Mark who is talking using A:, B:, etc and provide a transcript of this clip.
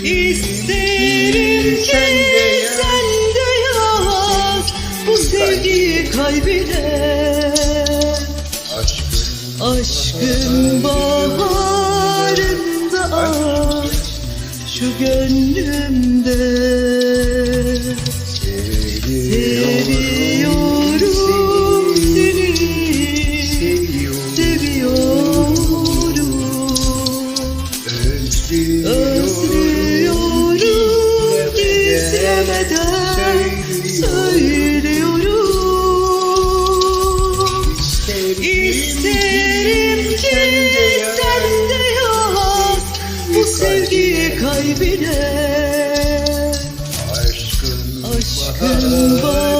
A: İsterim sen de sen
B: de yaz. bu sevgiyi kalbine
A: Aşkın baharında
B: aç
A: şu
B: gönlümde
A: Seviyorum seni, seviyorum. Özlüyorum söyleyemeden söylüyorum. İsterim bu sevgiyi kalbine. Aşkın, Aşkın bahar.